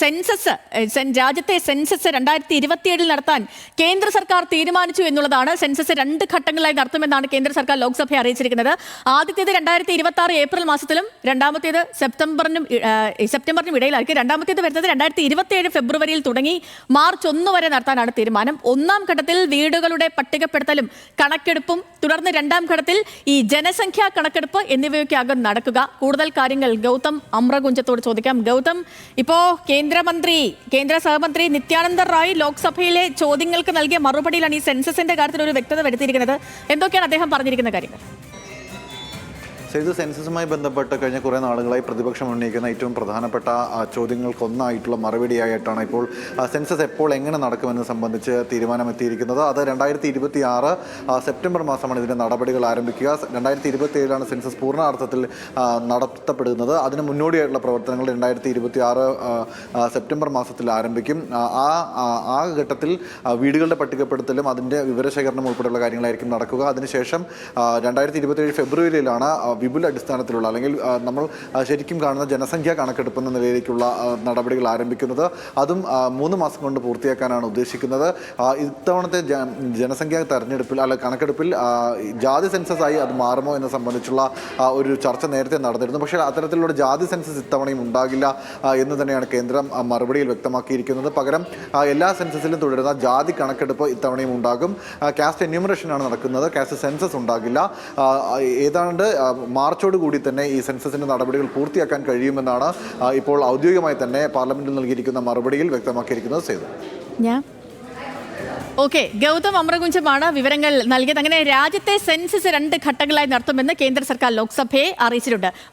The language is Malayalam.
സെൻസസ് രാജ്യത്തെ സെൻസസ് രണ്ടായിരത്തി ഇരുപത്തിയേഴിൽ നടത്താൻ കേന്ദ്ര സർക്കാർ തീരുമാനിച്ചു എന്നുള്ളതാണ്. സെൻസസ് രണ്ട് ഘട്ടങ്ങളായി നടത്തുമെന്നാണ് കേന്ദ്ര സർക്കാർ ലോക്സഭയെ അറിയിച്ചിരിക്കുന്നത്. ആദ്യത്തേത് രണ്ടായിരത്തി ഇരുപത്തി ആറ് ഏപ്രിൽ മാസത്തിലും രണ്ടാമത്തേത് സെപ്റ്റംബറിനും സെപ്റ്റംബറിനും ഇടയിലായിരിക്കും. രണ്ടാമത്തേത് വരുന്നത് രണ്ടായിരത്തി ഇരുപത്തിയേഴ് ഫെബ്രുവരിയിൽ തുടങ്ങി മാർച്ച് ഒന്ന് വരെ നടത്താനാണ് തീരുമാനം. ഒന്നാം ഘട്ടത്തിൽ വീടുകളുടെ പട്ടികപ്പെടുത്തലും കണക്കെടുപ്പും തുടർന്ന് രണ്ടാം ഘട്ടത്തിൽ ഈ ജനസംഖ്യാ കണക്കെടുപ്പ് എന്നിവയൊക്കെ ആകും നടക്കുക. കൂടുതൽ കാര്യങ്ങൾ ഗൗതം അമ്രകുഞ്ചത്തോട് ചോദിക്കാം. ഗൗതം ഇപ്പോ കേന്ദ്രമന്ത്രി കേന്ദ്ര സഹമന്ത്രി നിത്യാനന്ദ റായ് ലോക്സഭയിലെ ചോദ്യങ്ങൾക്ക് നൽകിയ മറുപടിയിലാണ് ഈ സെൻസസിന്റെ കാര്യത്തിൽ ഒരു വ്യക്തത വരുത്തിയിരിക്കുന്നത്. എന്തൊക്കെയാണ് അദ്ദേഹം പറഞ്ഞിരിക്കുന്ന കാര്യങ്ങൾ? ചെയ്ത് സെൻസസുമായി ബന്ധപ്പെട്ട് കഴിഞ്ഞ കുറേ നാളുകളായി പ്രതിപക്ഷം ഉന്നയിക്കുന്ന ഏറ്റവും പ്രധാനപ്പെട്ട ചോദ്യങ്ങൾക്കൊന്നായിട്ടുള്ള മറുപടിയായിട്ടാണ് ഇപ്പോൾ സെൻസസ് എപ്പോൾ എങ്ങനെ നടക്കുമെന്ന് സംബന്ധിച്ച് തീരുമാനമെത്തിയിരിക്കുന്നത്. അത് രണ്ടായിരത്തി ഇരുപത്തി ആറ് സെപ്റ്റംബർ മാസമാണ് ഇതിന്റെ നടപടികൾ ആരംഭിക്കുക. രണ്ടായിരത്തി ഇരുപത്തി ഏഴിലാണ് സെൻസസ് പൂർണാർത്ഥത്തിൽ നടത്തപ്പെടുന്നത്. അതിന് മുന്നോടിയായിട്ടുള്ള പ്രവർത്തനങ്ങൾ രണ്ടായിരത്തി ഇരുപത്തി ആറ് സെപ്റ്റംബർ മാസത്തിൽ ആരംഭിക്കും. ആ, ആ ഘട്ടത്തിൽ വീടുകളുടെ പട്ടികപ്പെടുത്തലും അതിന്റെ വിവരശേഖരണം ഉൾപ്പെടെയുള്ള കാര്യങ്ങളായിരിക്കും നടക്കുക. അതിനുശേഷം രണ്ടായിരത്തി ഇരുപത്തിയേഴ് ഫെബ്രുവരിയിലാണ് വിപുല അടിസ്ഥാനത്തിലുള്ള അല്ലെങ്കിൽ നമ്മൾ ശരിക്കും കാണുന്ന ജനസംഖ്യാ കണക്കെടുപ്പ് എന്ന നിലയിലേക്കുള്ള നടപടികൾ ആരംഭിക്കുന്നത്. അതും മൂന്ന് മാസം കൊണ്ട് പൂർത്തിയാക്കാനാണ് ഉദ്ദേശിക്കുന്നത്. ഇത്തവണത്തെ ജനസംഖ്യാ തെരഞ്ഞെടുപ്പിൽ അല്ല കണക്കെടുപ്പിൽ ജാതി സെൻസസ് ആയി അത് മാറുമോ എന്ന് സംബന്ധിച്ചുള്ള ഒരു ചർച്ച നേരത്തെ നടന്നിരുന്നു. പക്ഷേ അത്തരത്തിലുള്ള ജാതി സെൻസസ് ഇത്തവണയും ഉണ്ടാകില്ല എന്ന് തന്നെയാണ് കേന്ദ്രം മറുപടിയിൽ വ്യക്തമാക്കിയിരിക്കുന്നത്. പകരം എല്ലാ സെൻസസിലും തുടരുന്ന ജാതി കണക്കെടുപ്പ് ഇത്തവണയും ഉണ്ടാകും. കാസ്റ്റ് എന്യൂമറേഷനാണ് നടക്കുന്നത്. കാസ്റ്റ് സെൻസസ് ഉണ്ടാകില്ല. ഏതാണ്ട് മാർച്ചോട് കൂടി തന്നെ ഈ സെൻസസിന്റെ നടപടികൾ പൂർത്തിയാക്കാൻ കഴിയുമെന്നാണ് ഇപ്പോൾ ഔദ്യോഗികമായി തന്നെ പാർലമെന്റിൽ നൽകിയിരിക്കുന്ന മറുപടിയിൽ വ്യക്തമാക്കിയിരിക്കുന്നത് സേതു. ഞാൻ ഓക്കെ ഗൗതം അമ്രകുഞ്ചമാണ് വിവരങ്ങൾ നൽകിയത്. അങ്ങനെ രാജ്യത്തെ സെൻസസ് രണ്ട് ഘട്ടങ്ങളായി നടത്തുമെന്ന് കേന്ദ്ര സർക്കാർ ലോക്സഭയെ അറിയിച്ചിട്ടുണ്ട്.